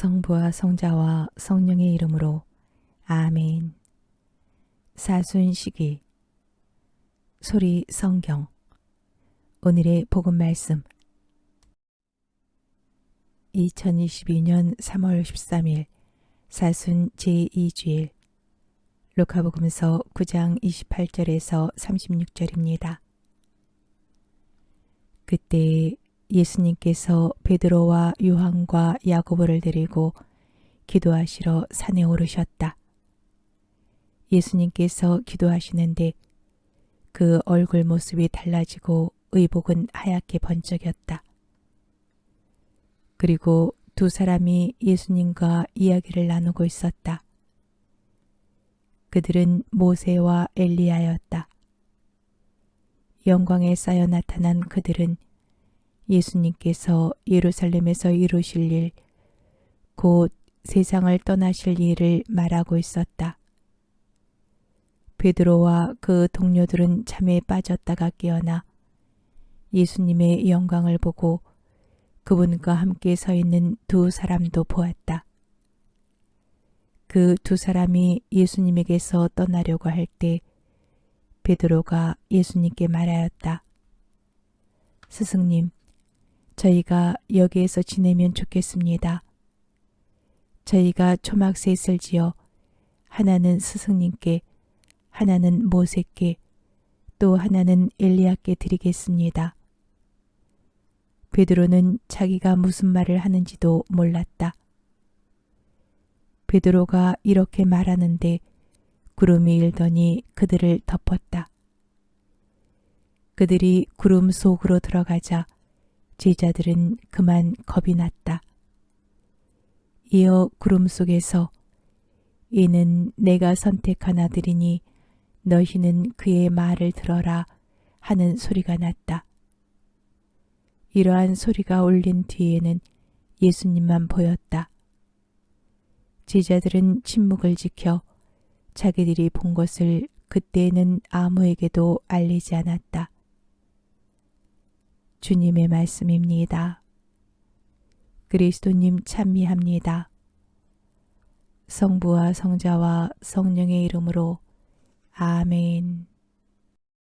성부와 성자와 성령의 이름으로 아멘. 사순 시기 소리 성경 오늘의 복음 말씀 2022년 3월 13일 사순 제2주일 루카복음서 9장 28절에서 36절입니다. 그때 예수님께서 베드로와 요한과 야고보를 데리고 기도하시러 산에 오르셨다. 예수님께서 기도하시는데 그 얼굴 모습이 달라지고 의복은 하얗게 번쩍였다. 그리고 두 사람이 예수님과 이야기를 나누고 있었다. 그들은 모세와 엘리야였다. 영광에 쌓여 나타난 그들은 예수님께서 예루살렘에서 이루실 일, 곧 세상을 떠나실 일을 말하고 있었다. 베드로와 그 동료들은 잠에 빠졌다가 깨어나 예수님의 영광을 보고 그분과 함께 서 있는 두 사람도 보았다. 그 두 사람이 예수님에게서 떠나려고 할 때 베드로가 예수님께 말하였다. 스승님, 저희가 여기에서 지내면 좋겠습니다. 저희가 초막 셋을 지어 하나는 스승님께, 하나는 모세께, 또 하나는 엘리야께 드리겠습니다. 베드로는 자기가 무슨 말을 하는지도 몰랐다. 베드로가 이렇게 말하는데 구름이 일더니 그들을 덮었다. 그들이 구름 속으로 들어가자 제자들은 그만 겁이 났다. 이어 구름 속에서 이는 내가 선택한 아들이니 너희는 그의 말을 들어라 하는 소리가 났다. 이러한 소리가 울린 뒤에는 예수님만 보였다. 제자들은 침묵을 지켜 자기들이 본 것을 그때는 아무에게도 알리지 않았다. 주님의 말씀입니다. 그리스도님 찬미합니다. 성부와 성자와 성령의 이름으로 아멘.